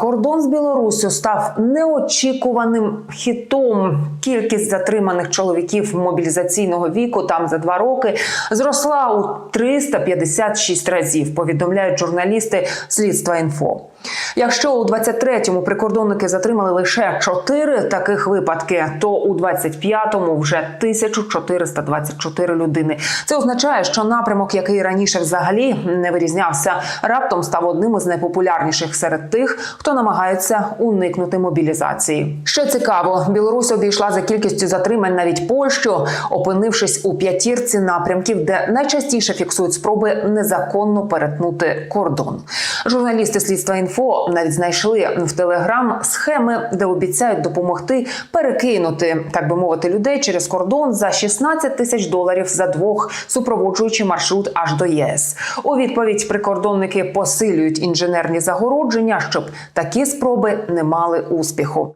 Кордон з Білоруссю став неочікуваним хітом. Кількість затриманих чоловіків мобілізаційного віку там за два роки зросла у 356 разів. Повідомляють журналісти слідства інфо. Якщо у 23-му прикордонники затримали лише 4 таких випадки, то у 25-му вже 1424 людини. Це означає, що напрямок, який раніше взагалі не вирізнявся, раптом став одним із найпопулярніших серед тих, хто намагається уникнути мобілізації. Що цікаво, Білорусь обійшла за кількістю затримань навіть Польщу, опинившись у п'ятірці напрямків, де найчастіше фіксують спроби незаконно перетнути кордон. Журналісти слідства інфо навіть знайшли в телеграм схеми, де обіцяють допомогти перекинути, так би мовити, людей через кордон за 16 тисяч доларів за двох, супроводжуючи маршрут аж до ЄС. У відповідь прикордонники посилюють інженерні загородження, щоб такі спроби не мали успіху.